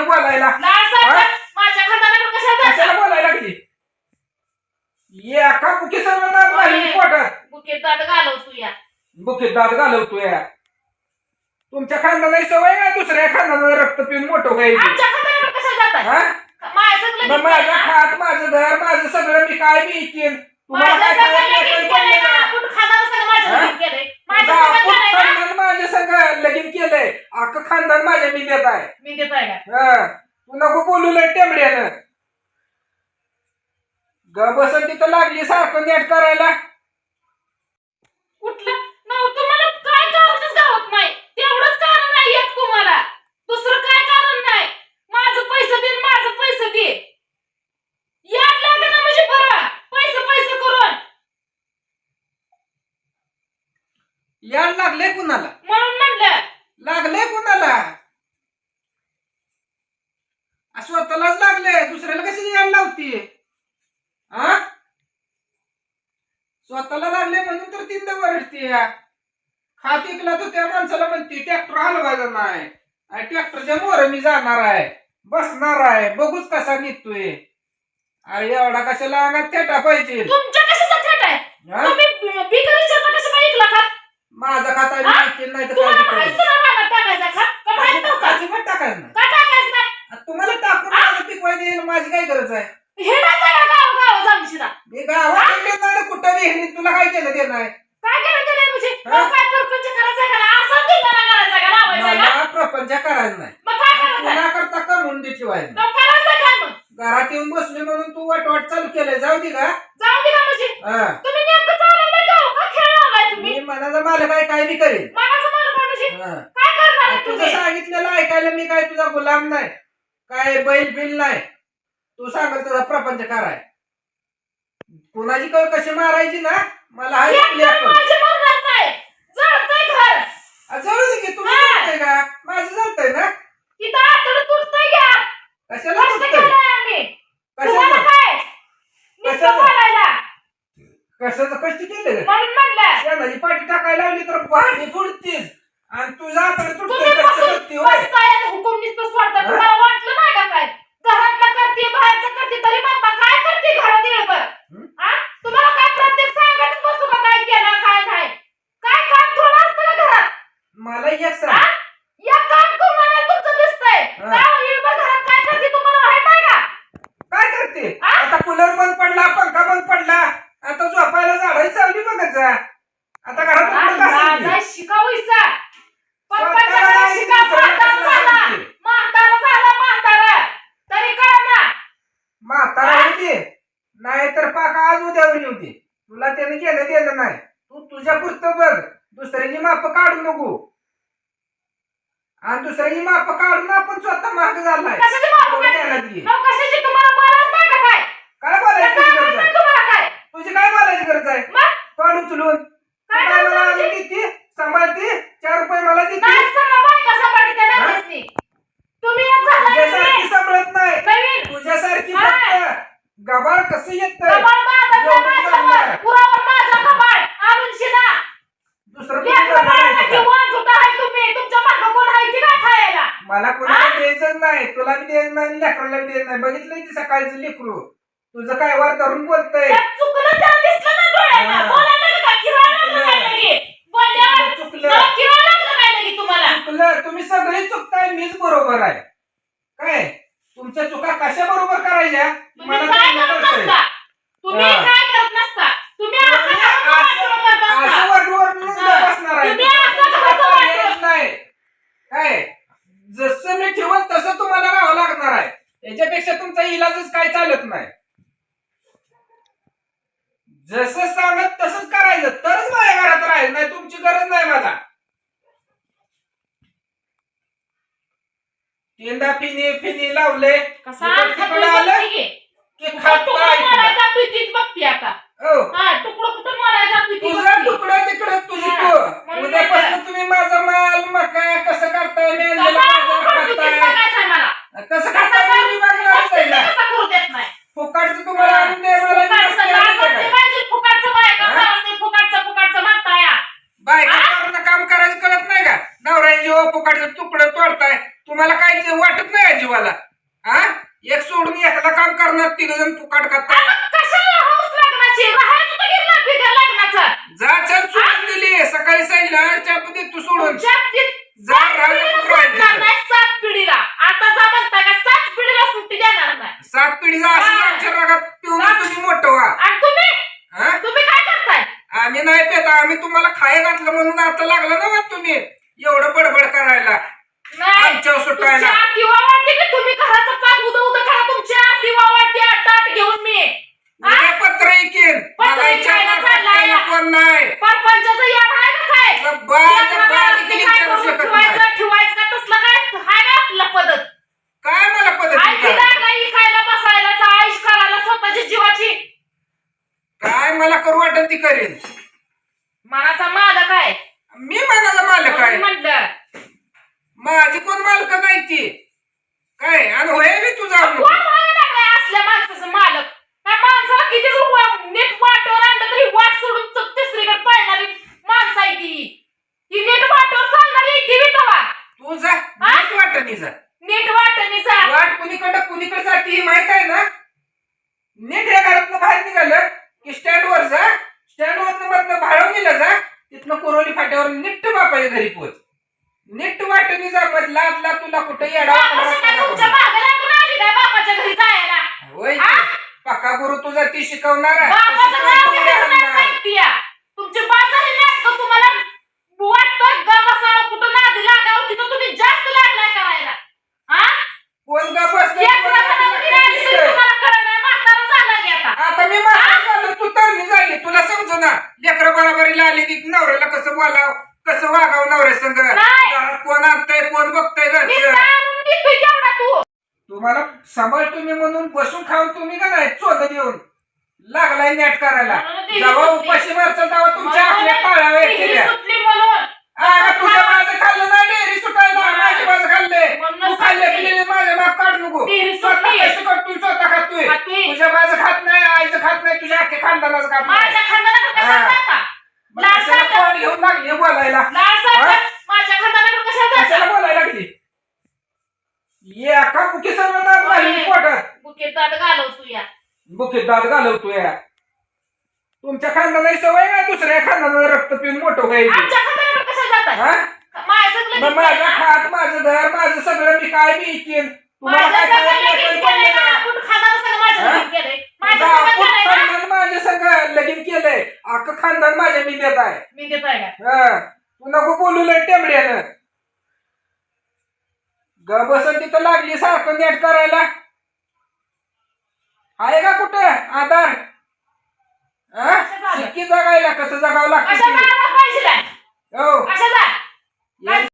लागली बोलायला. लाज वाटत माझ्या खानदानाकडे कशाला कशाला जाता बोलायला लागली? एका बुकी सर्व दात घालून. पोटात. बुकेत दात घालवतो या. बुकीत दात घालवतोय. तुमच्या खानदानाची सवय आहे दुसऱ्या खानदानाचं रक्त पिऊन मोठं व्हायची आमच्या खानदानाकडे कशाला जाता हा? माझं सगळं मग माझं ना? खात माझं घर माझं सगळं मी काय इकेन तुम्हाला माझं काय सगळं लगीन केलंय खानदान सगळं माझ्या हा? लगीन केलंय. माझं तुझं सगळं आपण केलंय ना? खानदान माझ्या सगळं लगीन केलंय अख्खं खानदान माझ्या मी देत आहे मी देतोय का? हा. तू नको बोलू लय टेंबड्यानं ग बसन तिथं लागली सारखं नेट करायला कुठलं नव तुम्हाला काय कारणच गावत नाही तेवढंच कारण आहे एक तुम्हाला दुसरं काय कारण नाही माझं पैसे दे माझं पैसे दे याद लागे ना म्हणजे बरं पैसे पैसे करून याड लागले कुणाला? म्हणून म्हणलं. लागले कुणाला? आ, स्वतःलाच लागले दुसऱ्याला कशी याड लावती? हा स्वतःला लागले म्हणून तर तीनदा वरडती खात इकला तर त्या माणसाला म्हणते ट्रॅक्टर हलवायचा नाही. आणि ट्रॅक्टरच्या मोर मी जाणार आहे. बसणार आहे. बघूच कसा निघतोय. अरे एवढा कशाला अंगात थेटा पाहिजे? तुमच्या कशाचा थेट आहे? हा? तुम्ही बिगर विचारता कसं काय ऐकला का माझा खाता हा? माहिती नाही तर काय तुम्हाला माहीत करायचं? तुला भागात टाकायचा का? का माहीत नव्हतं अजिबात टाकायचं नाही. का टाकायचं नाही? आता तुम्हाला टाकून माझं पिकवायची आहे, माझी काय गरज आहे? हेडाचा का गाव गाव जामशिरा मी गावात गेलो नाही कुठं बी हिंडीत तुला काय केलं ते नाही? काय केलं म्हणजे? हा? मग काय परपंच करायचा का? ना असं करायचा का? लावायचा का? मला प्रपंच करायचं नाही. मग काय करायचं करता कमवून दे ठेवायचं मग करायचं काय मग? घरात येऊन बसली म्हणून तू वाट वाट चालू केलंय. जाऊ दे का जाऊ दे का म्हणजे? हा. तुम्ही नेमकं चालवलंय का हो? का खेळ लावलाय तुम्ही मी मनाचा मालक आहे काय करेन मनाचं मला काय म्हणजे हा. काय करणार आहे तुझं तुम्ही? सांगितलेलं ऐकायला मी काय तुझा गुलाम नाही. काय बैल बिल नाही. तू सांगल तुझा प्रपंच कराय. कुणाची कळ कशी मारायची ना? मला हा. माझे मरणार नाही जळतंय घर. दे की तुम्ही हा. का? माझं ना? तिथं आतडं तुटतंय घ्या. कशाला कष्ट जळतंय? केलंय आम्ही. तुम्हाला कशाला काय? नुसतं कशाला? कशाचं कष्ट केलं म्हणून म्हणलं. शेणाची पाठी टाकायला लावली तर पाणी फुडतीस आणि तुम्ही बसून हुकूम नुसतं सोडता? तुम्हाला वाटलं नाही का काय? घरातलं करते बाहेरचं करते तरी म्हणता काय करते घरात येळभर हं? हा तुम्हाला काय प्रत्येक सांगतच बसू का? काय केलं काय नाही? काय काम थोडं असतं का घरात? मला एक हा? सांग या काम करून आल्यावर तुमचं दिसतंय हा. काय येळभर घरात काय करते तुम्हाला माहीत आहे का काय करते हा? आता कूलर बंद पडला पंखा बंद पडला आता झोपायला झाडाही चालली बघत जा आता घरात कुठं बसायची? राजा शिकावयचा पण स्वतःला पंचाला नाही शिका दुसऱ्याला म्हातारा कशाला झाला. सांगते? म्हातारा झाला म्हातारा. तरी कळ ना म्हातारा होती. नाही तर पाक आज उद्यावर होती. तुला त्याने केलं दिलं नाही. तू तुझ्या पुरतं बघ. दुसऱ्याची माप काढू नको आणि दुसऱ्याची माप काढून आपण स्वतः मार्ग झालाय. कशाची एवढं तुम्हाला बोलायच नाही का काय? काय बोलायची कसं गरज आवडतं आहे तुम्हाला काय? तुझी काय बोलायची गरज आहे? मग? तुलून काय मला सांभाळते चार रुपये मला देते नाही सगळं बायका सांभाळते त्या नवऱ्यासनी. तुम्ही एक झाला तुझ्यासारखी नवीन. सांभाळत नाही नवीन तुझ्यासारखी. फक्त गबाळ कसं येत कपाळ माझं, एवढं माझं चांगलं. कपाळ. पुरावर माझं कपाळ. आणून शिना. दुसरं लेकरं करणार बाळाला नाही का? किंवा झुटा आहे तुम्ही. तुमच्या मागं कोण आहे की नाही खायला? मला कोणाला द्यायचं नाही तुला बी द्यायचं नाही लेकराला बी द्यायचं नाही बघितलंय की सकाळचं लेकरू तुझं काय वर धरून बोलतय त्यात चुकलं त्याला दिसलं ना डोळ्याला. हा लागलं का? किराणा लागलं काय लगे? बोलल्यावर चुकलं जरा किराणा लागलं काय लगे तुम्हाला? चुकलं तुम्ही सगळे चुकताय मीच बरोबर आहे काय तुमच्या चुका कशा बरोबर करायच्या तुम्ही मला काय चांगलं करत कळतंय. नसता. तुम्ही हा. काय करत नसता. तुम्ही असं असं असता. वरडून हा. बसणार आहे तुम्ही असं तुम्हाला नाही काय जसं मी ठेवत तसं तुम्हाला राहावं लागणार आहे याच्यापेक्षा तुमचा इलाजच काय चालत नाही जसं सांगत तसंच करायचं तरच माझ्या घरात राहायचं नाही तुमची गरज नाही मला तीनदा फिनी फिनी लावले कसा तिकडं आलं की. खात बघते आता हो हा तुकडं कुठं मारायचा तू ती तुझा बघते. तुकडा तिकडे तुझी हा. तू म्हणून उद्यापासून तुम्ही माझा माल मका कसं करताय मी कसा बाजार आपण तू तीच करताय बघायचा मला. कसं कसा करताय मी बघणार कसा ना कसा करू देत नाही. फुकाटचं तुम्हाला आणून दे मला मी फुकाटचं नसते लाज आणून वाटते देणार. पाहिजे, फुकाटचं बायका हा? खरंच नाही, फुकाटचं फुकाटचं म्हणताय बायका हा? करणं काम करायचं कळत नाही का नवऱ्याची हो फुकाटचं तुकडं तोडताय तुम्हाला काय ते वाटत नाही जीवाला हा? एक सोडून एखादा काम करणार तिघ जण फुकाट करताय आता कशाला हौस लग्नाची? राहायचं तर गेलं बिगर लग्नाचं? जा चल सोडून दिली. सकाळी सांगितलं चहा दे तू सोडून. जा, सात पिढीला सात आता जा का सात पिढीला सुट्टी देणार नाही? सात पिढीचा असं. आमच्या रागात पिऊन तुम्ही मोठं व्हा. आणि तुम्ही? हा? तुम्ही काय करताय? आम्ही नाही पेत आम्ही तुम्हाला खाय घातलं म्हणून आता लागलं ना तुम्ही. एवढं बडबड करायला. आमच्यावर सुटायला. आरती वावरते की तुम्ही घराचं पाक उद उद करा तुमची आरती वावरते ताट घेऊन मी? उद्या पत्र पत्र मला विचारणार कोण नाही. परपंचाचं याड आहे का काय? देखील विचारू करून शकत ठेवायचं नाही. ठेवायचं का? तसलं काय? हाय का आपला पद्धत. काय मला पद्धती खायला बसायला आईश करायला स्वतःची जीवाची? काय मला करू वाटेल ती करेन? मनाचा मालक आहे. मी मनाला मालक आहे. म्हटलं. माझी कोण मालक नाही ती काय? आणि होय मी तुझा कोण व्हायला लागलाय असल्या माणसाचं मालक. त्या माणसाला किती वा- नीट वाटवर आणलं तरी वाट सोडून तिसरीकडे पळणारी माणसं आहे ती. ही नीट वाटवर चालणारी आहे ती बी तवा. तू जा. नीट वाटणी जा. नीट वाटणीचा वाट कुणीकडं कुणीकडे जाते ही माहीत आहे ना? नीट या घरातनं बाहेर निघालं की स्टँड वर जा मधनं भाडं नेलं जा. तिथनं कोरोली फाट्यावर नीट बापाच्या घरी पोच. नीट वाटणी जा मग लादला तुला कुठं येडा बापाशी काय तुमच्या मागे लागून आली काय बापाच्या घरी जायला होय हा? पक्का गुरु तुझा ती शिकवणार आहे. तशी आणणार. सांगतीया. तुमची बाप झाली नाटकं तुम्हाला वाटतं ग बसावं कुठं नादी लागावं तिथं तुम्ही जास्त लागलाय करायला हा कोण का बसलं एक कोण प्रकारे आपल्याला मुलगी राहिली तरी दिसतंय? तुम्हाला कळलं नाही, म्हातारं झालं की आता. आता मी म्हातारी झालो तू तरणी झाली तुला समजू ना लेकर बरोबरीला आली की नवऱ्याला कसं बोलाव कसं वागावं नवऱ्या संग नाही. घरात कोण आणतंय कोण बघतंय घरचं तू. तुम्हाला सांभाळ तुम्ही म्हणून बसून खाऊन तुम्ही का नाही चोद देऊन लागलाय नेट करायला ती जेव्हा. उपाशी मारचाल तेव्हा तुमच्या आपल्या म्हणून टाळ्या ती केल्या सुटली म्हणून. अगं तुझ्या माझं खाल्लं नाही डेअरी सुटायला नाही. माझे माझं खाल्ले म्हणूनच तू खाल्ले सांगते. पिलेले माझ्या माप काढ नको डेअरी स्वतः सुटली. कष्ट करतोय स्वतः खातोय खातोय. तुझ्या माझं खात नाही आईचं खात नाही तुझ्या अख्ख्या खानदानाचं खात नाही माझ्या खानदानाकडे कशाला हा. जाता? मग लाड कशाला सारखं- तोंड घेऊन लागली बोलायला लाड सारखं माझ्या खानदानाकडे कशाला कशाला जाता? बोलायला लागली ये अख्खा मुखी सर्व नाद घालीन होय. पोटात बुकेत दात घालवतो या बुकीत दात घालवतोय तुमच्या खानदानाची सवय नाही दुसऱ्या खानदानाला रक्त पिऊन मोठं व्हायचं आमच्या? हा? माझं सगळं मग घेतलंय माझं ना? खात माझं घर माझं सगळं मी काय बी इकेन तुम्हाला माझं काय सगळं लगीन केलंय ना? आपण खाणारं सगळं हा? लगीन सगळं? खानदान माझ्या संग लगीन केलंय अख्खं खानदान माझ्या मी देत आहे मी देतोय का? हा. तू नको बोलू लय टेंबड्यानं ग बसन तिथं लागली सारखं नेट करायला आहे का कुठे? आधार? जगायला कसं जगावं लागतं हो.